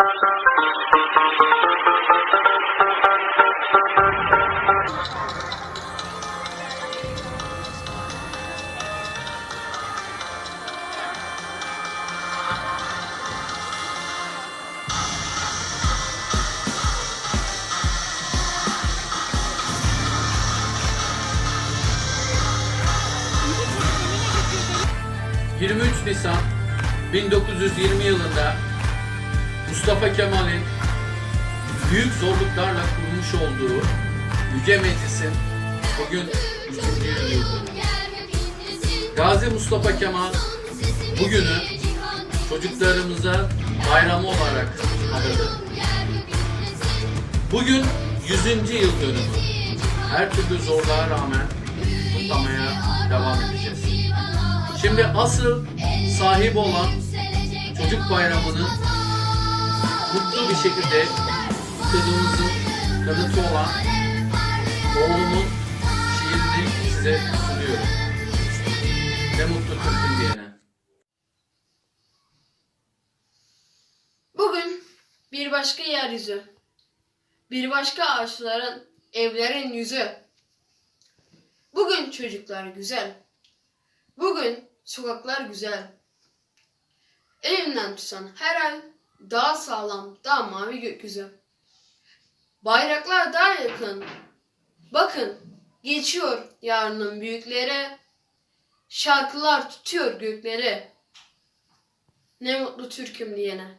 ...23 Nisan 1920 yılında Mustafa Kemal'in büyük zorluklarla kurmuş olduğu Yüce Meclis'in bugün 3. yıl dönümü. Gazi Mustafa Kemal bugünü çocuklarımıza bayramı olarak adadı. Bugün 100. yıl dönümü. Her türlü zorluğa rağmen kutlamaya devam edeceğiz. Şimdi asıl sahip olan çocuk bayramını mutlu bir şekilde kutladığımızın kanıtı olan oğlumun şiirini size sunuyorum. Ne mutlu Türk'üm diyene. Bugün bir başka yeryüzü, bir başka ağaçların, evlerin yüzü. Bugün çocuklar güzel. Bugün sokaklar güzel. Elimden tutan her el daha sağlam, daha mavi gökyüzü. Bayraklar daha yakın. Bakın geçiyor yarının büyükleri. Şarkılar tutuyor gökleri. Ne mutlu Türk'üm diyene.